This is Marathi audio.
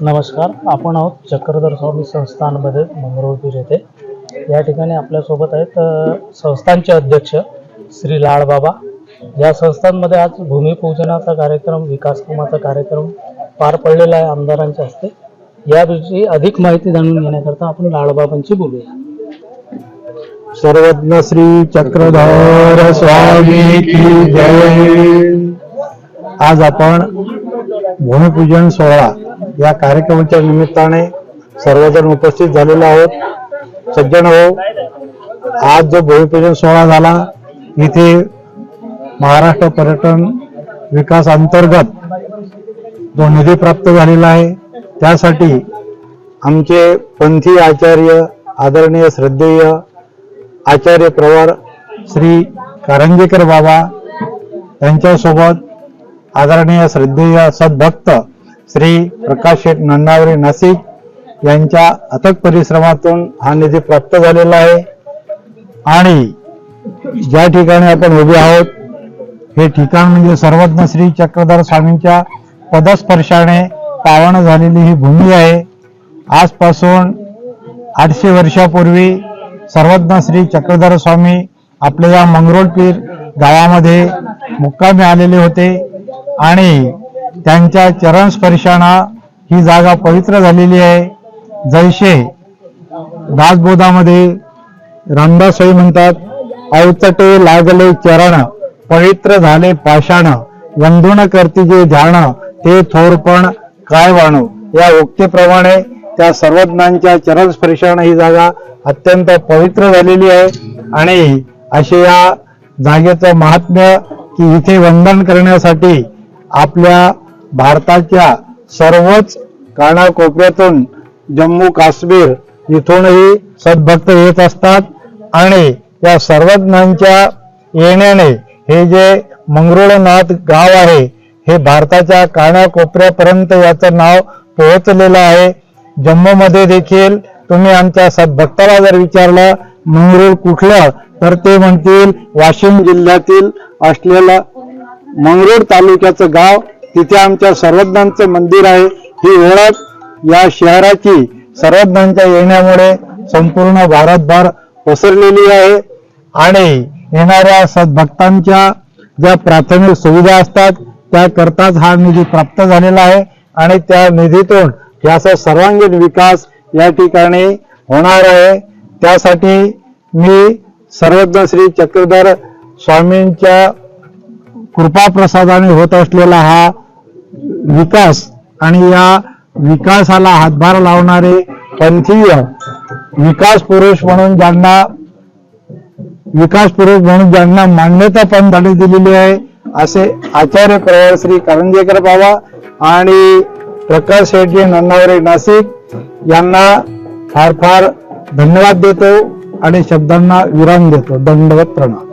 नमस्कार आपण आहोत चक्रधर स्वामी संस्थानमध्ये मंगरुळपीर येथे. या ठिकाणी आपल्यासोबत आहेत संस्थानचे अध्यक्ष श्री लाडबाबा या संस्थांमध्ये आज भूमिपूजनाचा कार्यक्रम विकास कामाचा कार्यक्रम पार पडलेला आहे आमदारांच्या हस्ते. याविषयी अधिक माहिती जाणून घेण्याकरता आपण लाडबाबांची बोलूया. सर्वज्ञ श्री चक्रधर स्वामी की जय. आज आपण भूमिपूजन सोहळा या कार्यक्रमाच्या निमित्ताने सर्वजण उपस्थित झालेलो आहोत. सज्जन हो आज जो भूमिपूजन सोहळा झाला इथे महाराष्ट्र पर्यटन विकास अंतर्गत जो निधी प्राप्त झालेला आहे त्यासाठी आमचे पंथी आचार्य आदरणीय श्रद्धेय आचार्य प्रवर श्री कारंजेकर बाबा यांच्यासोबत आदरणीय श्रद्धेय सद्भक्त श्री प्रकाश शेठ नन्नावरी नाशिक यांच्या अथक परिश्रमातून हा निधी प्राप्त झालेला आहे. आणि ज्या ठिकाणी आपण उभे आहोत हे ठिकाण म्हणजे सर्वज्ञ श्री चक्रधर स्वामींच्या पदस्पर्शाने पावन झालेली ही भूमी आहे. आजपासून आठशे वर्षापूर्वी सर्वज्ञ श्री चक्रधर स्वामी आपल्या या मंगरोळपीर गावामध्ये मुक्कामी आलेले होते. आणि त्यांच्या चरण स्पर्शानं ही जागा पवित्र झालेली आहे. जैसे दासबोधामध्ये रामदासई म्हणतात अवचटे लागले चरण पवित्र झाले पाषाण वंदन करती जे ध्यान ते थोरपण काय वाणू? या उक्तीप्रमाणे त्या सर्वज्ञांच्या चरण ही जागा अत्यंत पवित्र झालेली आहे. आणि असे या जागेचं महात्म्य की इथे वंदन करण्यासाठी आपल्या भारताच्या सर्वच कानाकोपऱ्यातून जम्मू काश्मीर इथूनही सद्भक्त येत असतात आणि या सर्वज्ञांच्या येण्याने हे जे मंगरुळनाथ गाव आहे हे भारताच्या कानाकोपऱ्यापर्यंत याचं नाव पोहोचलेलं आहे. जम्मूमध्ये देखील तुम्ही आमच्या सद्भक्ताला जर विचारलं मंगरूळ कुठलं? तर ते म्हणतील वाशिम जिल्ह्यातील असलेलं मंगरूळ तालुक्याचं गाव तिथे आमच्या सर्वज्ञांचं मंदिर आहे. ही ओळख या शहराची सर्वज्ञांच्या येण्यामुळे संपूर्ण भारतभर पसरलेली आहे. आणि येणाऱ्या सद्भक्तांच्या ज्या प्राथमिक सुविधा असतात त्याकरताच हा निधी प्राप्त झालेला आहे. आणि त्या निधीतून याचा सर्वांगीण विकास या ठिकाणी होणार आहे. त्यासाठी मी सर्वज्ञ श्री चक्रधर स्वामींच्या कृपाप्रसादाने होत असलेला हा विकास आणि या विकासाला हातभार लावणारे पंथीय विकास पुरुष म्हणून ज्यांना विकास पुरुष म्हणून ज्यांना मान्यता पंथाने दिलेली आहे असे आचार्य प्रवर श्री करंजेकर बाबा आणि प्रकाश शेट्टी नन्नावरे नाशिक यांना फार फार धन्यवाद देतो आणि शब्दांना विराम देतो. दंडवत प्रणाम.